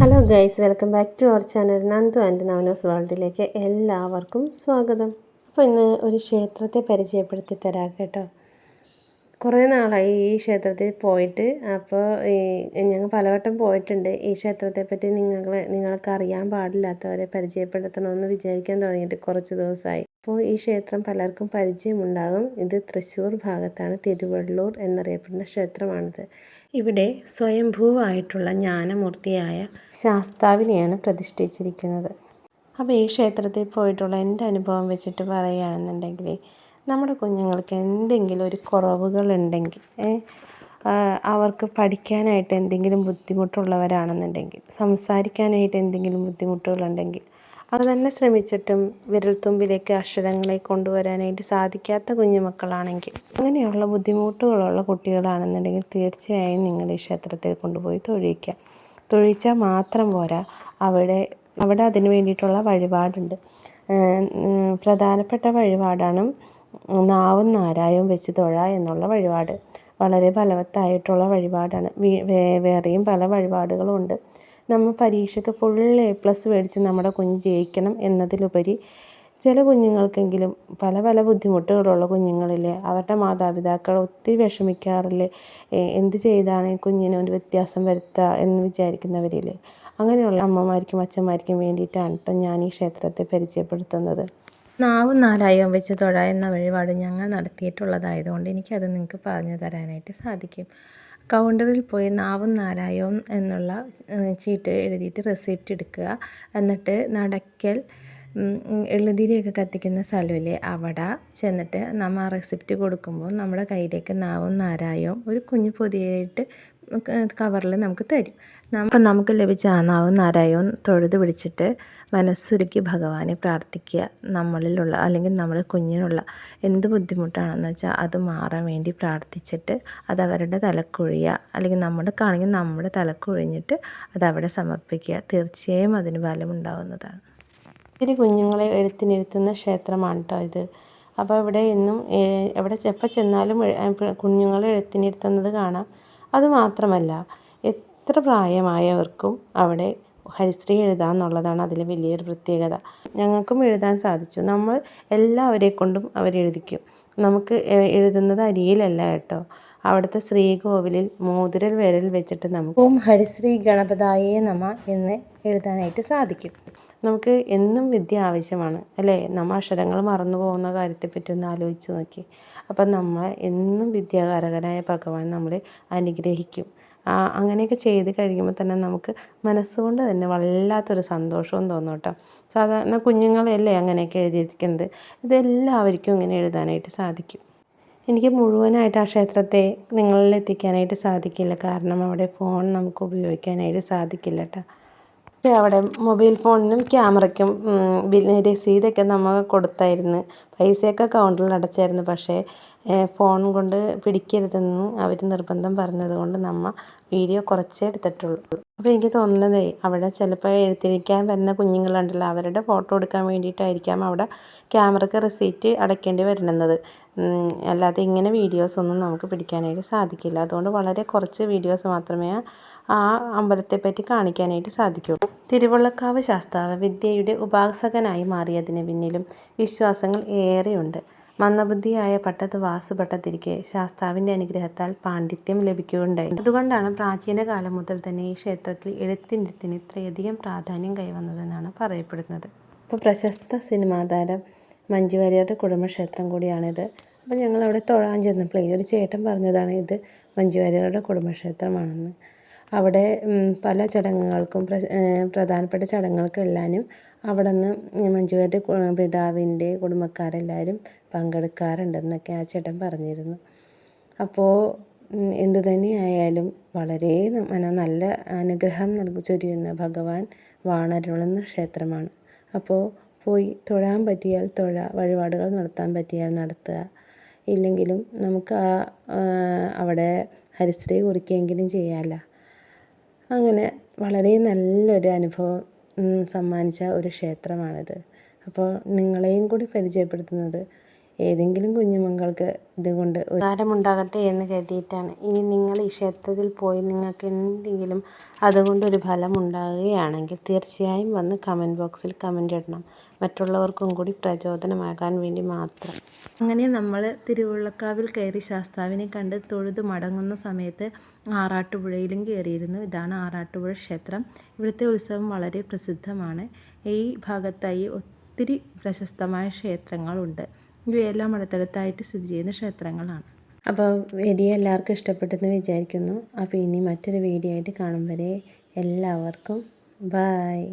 Hello guys welcome back to our channel Nandu and നവനോസ് വേൾഡിലേക്ക് എല്ലാവർക്കും സ്വാഗതം. അപ്പോൾ ഇന്ന് ഒരു ക്ഷേത്രത്തെ പരിചയപ്പെടുത്തി തരാം കേട്ടോ. കുറേ നാളായി ഈ ക്ഷേത്രത്തിൽ പോയിട്ട് അപ്പോൾ ഈ ഞങ്ങൾ പലവട്ടം പോയിട്ടുണ്ട്. ഈ ക്ഷേത്രത്തെ പറ്റി നിങ്ങൾ നിങ്ങൾക്ക് അറിയാൻ പാടില്ലാത്തവരെ പരിചയപ്പെടുത്തണമെന്ന് വിചാരിക്കാൻ തുടങ്ങിയിട്ട് കുറച്ച് ദിവസമായി. അപ്പോൾ ഈ ക്ഷേത്രം പലർക്കും പരിചയമുണ്ടാകും. ഇത് തൃശ്ശൂർ ഭാഗത്താണ് തിരുവള്ളൂർ എന്നറിയപ്പെടുന്ന ക്ഷേത്രമാണിത്. ഇവിടെ സ്വയംഭൂവായിട്ടുള്ള ജ്ഞാനമൂർത്തിയായ ശാസ്താവിനെയാണ് പ്രതിഷ്ഠിച്ചിരിക്കുന്നത്. അപ്പോൾ ഈ ക്ഷേത്രത്തിൽ പോയിട്ടുള്ള എന്റെ അനുഭവം വെച്ചിട്ട് പറയുകയാണെന്നുണ്ടെങ്കിൽ നമ്മുടെ കുഞ്ഞുങ്ങൾക്ക് എന്തെങ്കിലും ഒരു കുറവുകൾ ഉണ്ടെങ്കിൽ അവർക്ക് പഠിക്കാനായിട്ട് എന്തെങ്കിലും ബുദ്ധിമുട്ടുള്ളവരാണെന്നുണ്ടെങ്കിൽ സംസാരിക്കാനായിട്ട് എന്തെങ്കിലും ബുദ്ധിമുട്ടുകളുണ്ടെങ്കിൽ അത് തന്നെ ശ്രമിച്ചിട്ടും വിരൽത്തുമ്പിലേക്ക് അക്ഷരങ്ങളെ കൊണ്ടുവരാനായിട്ട് സാധിക്കാത്ത കുഞ്ഞുമക്കളാണെങ്കിൽ. അങ്ങനെയുള്ള ബുദ്ധിമുട്ടുകളുള്ള കുട്ടികളാണെന്നുണ്ടെങ്കിൽ തീർച്ചയായും നിങ്ങൾ ഈ ക്ഷേത്രത്തിൽ കൊണ്ടുപോയി തൊഴിയിക്കുക തൊഴിച്ചാൽ മാത്രം പോരാ. അവിടെ അവിടെ അതിന് വേണ്ടിയിട്ടുള്ള വഴിപാടുണ്ട്. പ്രധാനപ്പെട്ട വഴിപാടാണ് നാവും നാരായവും വെച്ച് തൊഴ എന്നുള്ള വഴിപാട്. വളരെ ഫലവത്തായിട്ടുള്ള വഴിപാടാണ്. വേറെയും പല വഴിപാടുകളും ഉണ്ട് നമ്മൾ പരീക്ഷയ്ക്ക് ഫുൾ എ പ്ലസ് മേടിച്ച് നമ്മുടെ കുഞ്ഞ് ജയിക്കണം എന്നതിലുപരി ചില കുഞ്ഞുങ്ങൾക്കെങ്കിലും പല പല ബുദ്ധിമുട്ടുകളുള്ള കുഞ്ഞുങ്ങളില്ലേ അവരുടെ മാതാപിതാക്കൾ ഒത്തിരി വിഷമിക്കാറില്ലേ എന്ത് ചെയ്താണ് കുഞ്ഞിന് ഒരു വ്യത്യാസം വരുത്തുക എന്ന് വിചാരിക്കുന്നവരില്ലേ? അങ്ങനെയുള്ള അമ്മമാർക്കും അച്ഛന്മാർക്കും വേണ്ടിയിട്ടാണ് കേട്ടോ ഞാൻ ഈ ക്ഷേത്രത്തെ പരിചയപ്പെടുത്തുന്നത്. നാവും നാലായം വെച്ച് തൊഴ എന്ന വഴിപാട് ഞങ്ങൾ നടത്തിയിട്ടുള്ളതായതുകൊണ്ട് എനിക്കത് നിങ്ങൾക്ക് പറഞ്ഞു തരാനായിട്ട് സാധിക്കും. കൗണ്ടറിൽ പോയി നാവും നാരായവും എന്നുള്ള ചീട്ട് എഴുതിയിട്ട് റെസിപ്റ്റ് എടുക്കുക. എന്നിട്ട് നടക്കൽ എള്ളുതിരിയൊക്കെ കത്തിക്കുന്ന സ്ഥലമില്ലേ അവിടെ ചെന്നിട്ട് നമ്മൾ ആ റെസിപ്റ്റ് കൊടുക്കുമ്പോൾ നമ്മുടെ കയ്യിലേക്ക് നാവും നാരായവും ഒരു കുഞ്ഞു പൊതിയായിട്ട് കവറിൽ നമുക്ക് തരും. അപ്പം നമുക്ക് ലഭിച്ച ആ നാവും നാരായവും തൊഴുത് പിടിച്ചിട്ട് മനസ്സുരുക്കി ഭഗവാനെ പ്രാർത്ഥിക്കുക നമ്മളിലുള്ള അല്ലെങ്കിൽ നമ്മുടെ കുഞ്ഞിനുള്ള എന്ത് ബുദ്ധിമുട്ടാണെന്ന് വെച്ചാൽ അത് മാറാൻ വേണ്ടി പ്രാർത്ഥിച്ചിട്ട് അത് അവരുടെ തലക്കൊഴിയുക അല്ലെങ്കിൽ നമ്മുടെ കാണെങ്കിൽ നമ്മുടെ തലക്കൊഴിഞ്ഞിട്ട് അത് അവിടെ സമർപ്പിക്കുക. തീർച്ചയായും അതിന് ഫലമുണ്ടാവുന്നതാണ്. ഒത്തിരി കുഞ്ഞുങ്ങളെ എഴുത്തിനിരുത്തുന്ന ക്ഷേത്രമാണ് കേട്ടോ ഇത്. അപ്പോൾ ഇവിടെ എന്നും എവിടെ എപ്പോൾ ചെന്നാലും കുഞ്ഞുങ്ങളെ എഴുത്തിനിരുത്തുന്നത് കാണാം. അതുമാത്രമല്ല എത്ര പ്രായമായവർക്കും അവിടെ ഹരിശ്രീ എഴുതാം എന്നുള്ളതാണ് അതിലെ വലിയൊരു പ്രത്യേകത. ഞങ്ങൾക്കും എഴുതാൻ സാധിച്ചു. നമ്മൾ എല്ലാവരെ കൊണ്ടും അവരെഴുതിക്കും നമുക്ക് എഴുതുന്നത് അരിയിലല്ല കേട്ടോ. അവിടുത്തെ ശ്രീകോവിലിൽ മോതിരൽ വിരൽ വെച്ചിട്ട് നമുക്ക് ഓം ഹരിശ്രീ ഗണപതായേ നമ എന്ന് എഴുതാനായിട്ട് സാധിക്കും. നമുക്ക് എന്നും വിദ്യ ആവശ്യമാണ് അല്ലേ? നമ്മൾ അക്ഷരങ്ങൾ മറന്നു പോകുന്ന കാര്യത്തെപ്പറ്റി ഒന്ന് ആലോചിച്ച് നോക്കി. അപ്പം നമ്മൾ എന്നും വിദ്യാകാരകനായ ഭഗവാൻ നമ്മളെ അനുഗ്രഹിക്കും. അങ്ങനെയൊക്കെ ചെയ്ത് കഴിയുമ്പോൾ തന്നെ നമുക്ക് മനസ്സുകൊണ്ട് തന്നെ വല്ലാത്തൊരു സന്തോഷവും തോന്നും കേട്ടോ. സാധാരണ കുഞ്ഞുങ്ങളെയല്ലേ അങ്ങനെയൊക്കെ എഴുതിയിരിക്കുന്നത്? ഇതെല്ലാവർക്കും ഇങ്ങനെ എഴുതാനായിട്ട് സാധിക്കും. എനിക്ക് മുഴുവനായിട്ട് ആ ക്ഷേത്രത്തെ നിങ്ങളിൽ എത്തിക്കാനായിട്ട് സാധിക്കില്ല. കാരണം അവിടെ ഫോൺ നമുക്ക് ഉപയോഗിക്കാനായിട്ട് സാധിക്കില്ല കേട്ടോ. അവിടെ മൊബൈൽ ഫോണിനും ക്യാമറയ്ക്കും രസീതൊക്കെ നമ്മൾ കൊടുത്തായിരുന്നു. പൈസയൊക്കെ കൗണ്ടറിൽ അടച്ചായിരുന്നു. പക്ഷേ ഫോൺ കൊണ്ട് പിടിക്കരുതെന്ന് അവർ നിർബന്ധം പറഞ്ഞത് കൊണ്ട് നമ്മൾ വീഡിയോ കുറച്ചേ എടുത്തിട്ടുള്ളൂ. അപ്പോൾ എനിക്ക് തോന്നുന്നതേ അവിടെ ചിലപ്പോൾ എഴുത്തിരിക്കാൻ വരുന്ന കുഞ്ഞുങ്ങളുണ്ടല്ലോ അവരുടെ ഫോട്ടോ എടുക്കാൻ വേണ്ടിയിട്ടായിരിക്കാം അവിടെ ക്യാമറയ്ക്ക് റെസീറ്റ് അടയ്ക്കേണ്ടി വരുന്നത്. അല്ലാതെ ഇങ്ങനെ വീഡിയോസ് ഒന്നും നമുക്ക് പിടിക്കാനായിട്ട് സാധിക്കില്ല. അതുകൊണ്ട് വളരെ കുറച്ച് വീഡിയോസ് മാത്രമേ ആ അമ്പലത്തെപ്പറ്റി കാണിക്കാനായിട്ട് സാധിക്കുള്ളൂ തിരുവള്ളക്കാവ് ശാസ്താവ് വിദ്യയുടെ ഉപാസകനായി മാറിയതിന് പിന്നിലും വിശ്വാസങ്ങൾ ഏറെയുണ്ട്. മന്ദബുദ്ധിയായ പട്ടത്ത് വാസു പട്ടത്തിരിക്കെ ശാസ്താവിന്റെ അനുഗ്രഹത്താൽ പാണ്ഡിത്യം ലഭിക്കുകയുണ്ടായി. അതുകൊണ്ടാണ് പ്രാചീന കാലം മുതൽ തന്നെ ഈ ക്ഷേത്രത്തിൽ എഴുത്തിനിരുത്തിന് ഇത്രയധികം പ്രാധാന്യം കൈവന്നതെന്നാണ് പറയപ്പെടുന്നത്. ഇപ്പോൾ പ്രശസ്ത സിനിമാ താരം മഞ്ജു വാര്യരുടെ കുടുംബക്ഷേത്രം കൂടിയാണിത്. അപ്പോൾ ഞങ്ങൾ അവിടെ തൊഴാൻ ഈ ഒരു ചേട്ടൻ പറഞ്ഞതാണ് ഇത് മഞ്ജു വാര്യരുടെ കുടുംബക്ഷേത്രമാണെന്ന്. അവിടെ പല ചടങ്ങുകൾക്കും പ്രധാനപ്പെട്ട ചടങ്ങുകൾക്കെല്ലാനും അവിടെ നിന്ന് മഞ്ജു വാര്യരുടെ പിതാവിന്റെ കുടുംബക്കാരെല്ലാവരും പങ്കെടുക്കാറുണ്ടെന്നൊക്കെ ആ ചേട്ടൻ പറഞ്ഞിരുന്നു. അപ്പോൾ എന്തു തന്നെയായാലും വളരെ നല്ല അനുഗ്രഹം നൽകി ചൊരിയുന്ന ഭഗവാൻ വാണരുളുന്ന ക്ഷേത്രമാണ്. അപ്പോൾ പോയി തൊഴാൻ പറ്റിയാൽ തൊഴ വഴിപാടുകൾ നടത്താൻ പറ്റിയാൽ നടത്തുക. ഇല്ലെങ്കിലും നമുക്ക് ആ അവിടെ ഹരിശ്രീ കുറിക്കുകയെങ്കിലും ചെയ്യാമല്ലോ അങ്ങനെ വളരെ നല്ലൊരു അനുഭവം സമ്മാനിച്ച ഒരു ക്ഷേത്രമാണിത്. അപ്പോൾ നിങ്ങളെയും കൂടി പരിചയപ്പെടുത്തുന്നത് ഏതെങ്കിലും കുഞ്ഞുമക്കൾക്ക് ഇതുകൊണ്ട് ഉപകാരമുണ്ടാകട്ടെ എന്ന് കരുതിയിട്ടാണ്. ഇനി നിങ്ങൾ ഈ ക്ഷേത്രത്തിൽ പോയി നിങ്ങൾക്ക് എന്തെങ്കിലും അതുകൊണ്ടൊരു ഫലം ഉണ്ടാകുകയാണെങ്കിൽ തീർച്ചയായും വന്ന് കമന്റ് ബോക്സിൽ കമന്റ് ഇടണം. മറ്റുള്ളവർക്കും കൂടി പ്രചോദനമാകാൻ വേണ്ടി മാത്രം. അങ്ങനെ നമ്മൾ തിരുവുള്ളക്കാവിൽ കയറി ശാസ്താവിനെ കണ്ട് തൊഴുതു മടങ്ങുന്ന സമയത്ത് ആറാട്ടുപുഴയിലും കയറിയിരുന്നു. ഇതാണ് ആറാട്ടുപുഴ ക്ഷേത്രം. ഇവിടുത്തെ ഉത്സവം വളരെ പ്രസിദ്ധമാണ്. ഈ ഭാഗത്തായി ഒത്തിരി പ്രശസ്തമായ ക്ഷേത്രങ്ങളുണ്ട്. ഇവയെല്ലാം അടുത്തടുത്തായിട്ട് സ്ഥിതി ചെയ്യുന്ന ക്ഷേത്രങ്ങളാണ്. അപ്പോൾ വീഡിയോ എല്ലാവർക്കും ഇഷ്ടപ്പെട്ടെന്ന് വിചാരിക്കുന്നു. അപ്പോൾ ഇനി മറ്റൊരു വീഡിയോ ആയിട്ട് കാണും വരെ എല്ലാവർക്കും ബായ്